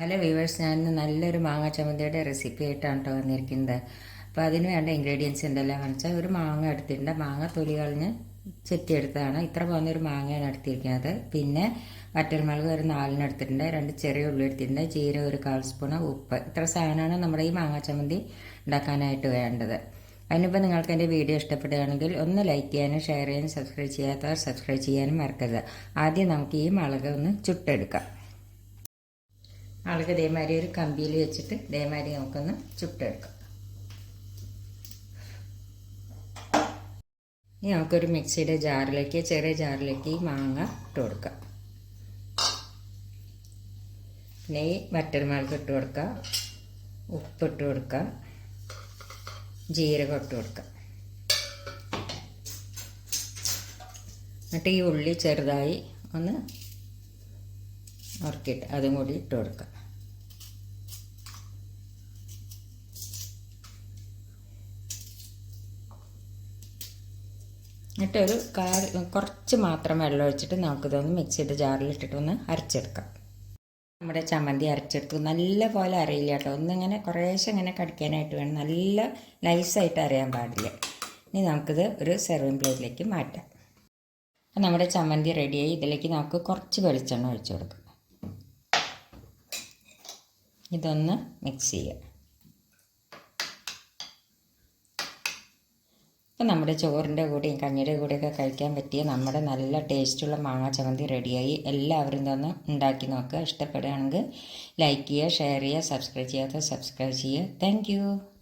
Hello viewers ഞാൻ നല്ലൊരു മാങ്ങ ചമ്മന്തിയുടെ റെസിപ്പി ആയിട്ടാണ് കേട്ടോ വന്നിരിക്കുന്നത്. അപ്പോൾ അതിന് വേണ്ട ഇൻഗ്രീഡിയൻസ് ഉണ്ടല്ലോ വെച്ചാൽ ഒരു മാങ്ങ എടുത്തിട്ടുണ്ട്. മാങ്ങ തൊലി കളഞ്ഞ് ചെത്തിയെടുത്തതാണ്. ഇത്ര പോകുന്ന ഒരു മാങ്ങയാണ് എടുത്തിരിക്കുന്നത്. പിന്നെ വറ്റൽമുളക് ഒരു നാലിന് എടുത്തിട്ടുണ്ട്. രണ്ട് ചെറിയ ഉള്ളി എടുത്തിട്ടുണ്ട്. ജീരകം ഒരു കാൽ സ്പൂണ് ഉപ്പ്. ഇത്ര സാധനമാണ് നമ്മുടെ ഈ മാങ്ങ ചമ്മന്തി ഉണ്ടാക്കാനായിട്ട് വേണ്ടത്. അതിനിപ്പോൾ നിങ്ങൾക്ക് എന്റെ വീഡിയോ ഇഷ്ടപ്പെടുകയാണെങ്കിൽ ഒന്ന് ലൈക്ക് ചെയ്യാനും ഷെയർ ചെയ്യാനും സബ്സ്ക്രൈബ് ചെയ്യാത്തവർ സബ്സ്ക്രൈബ് ചെയ്യാനും മറക്കരുത്. ആദ്യം നമുക്ക് ഈ മുളക് ഒന്ന് ചുട്ടെടുക്കാം. ആൾക്ക് ഇതേമാതിരി ഒരു കമ്പിയിൽ വെച്ചിട്ട് ഇതേമാതിരി നമുക്കൊന്ന് ചുട്ടെടുക്കാം. ഇനി നമുക്കൊരു മിക്സിയുടെ ജാറിലേക്ക് ചെറിയ ജാറിലേക്ക് ഈ മാങ്ങ ഇട്ട് കൊടുക്കാം. പിന്നെ ഈ വറ്റൽമുളക് ഇട്ട് കൊടുക്കുക ഉപ്പിട്ട് കൊടുക്കുക ജീരകം ഇട്ട് കൊടുക്കുക എന്നിട്ട് ഈ ഉള്ളി ചെറുതായി ഒന്ന് ഉറക്കിയിട്ട് അതും കൂടി ഇട്ട് കൊടുക്കുക എന്നിട്ടൊരു കാർ കുറച്ച് മാത്രം വെള്ളം ഒഴിച്ചിട്ട് നമുക്കിതൊന്ന് മിക്സിയുടെ ജാറിലിട്ടിട്ട് ഒന്ന് അരച്ചെടുക്കാം. നമ്മുടെ ചമ്മന്തി അരച്ചെടുത്തു. നല്ല പോലെ അറിയില്ല കേട്ടോ. ഒന്നിങ്ങനെ കുറേശ്ശെ ഇങ്ങനെ കടിക്കാനായിട്ട് വേണം. നല്ല നൈസായിട്ട് അറിയാൻ പാടില്ല. ഇനി നമുക്കിത് ഒരു സെർവിങ് പ്ലേറ്റിലേക്ക് മാറ്റാം. അപ്പം നമ്മുടെ ചമ്മന്തി റെഡിയായി ഇതിലേക്ക് നമുക്ക് കുറച്ച് വെളിച്ചെണ്ണ ഒഴിച്ചു കൊടുക്കാം. ഇതൊന്ന് മിക്സ് ചെയ്യുക നമ്മുടെ ചോറിന്റെ കൂടെയും കഞ്ഞിയുടെ കൂടെയൊക്കെ കഴിക്കാൻ പറ്റിയ നമ്മുടെ നല്ല ടേസ്റ്റുള്ള മാങ്ങ ചമ്മന്തി റെഡിയായി. എല്ലാവരും തന്നെ ഉണ്ടാക്കി നോക്കുക. ഇഷ്ടപ്പെടുകയാണെങ്കിൽ ലൈക്ക് ചെയ്യുക ഷെയർ ചെയ്യുക സബ്സ്ക്രൈബ് ചെയ്യാത്ത സബ്സ്ക്രൈബ് ചെയ്യുക. താങ്ക്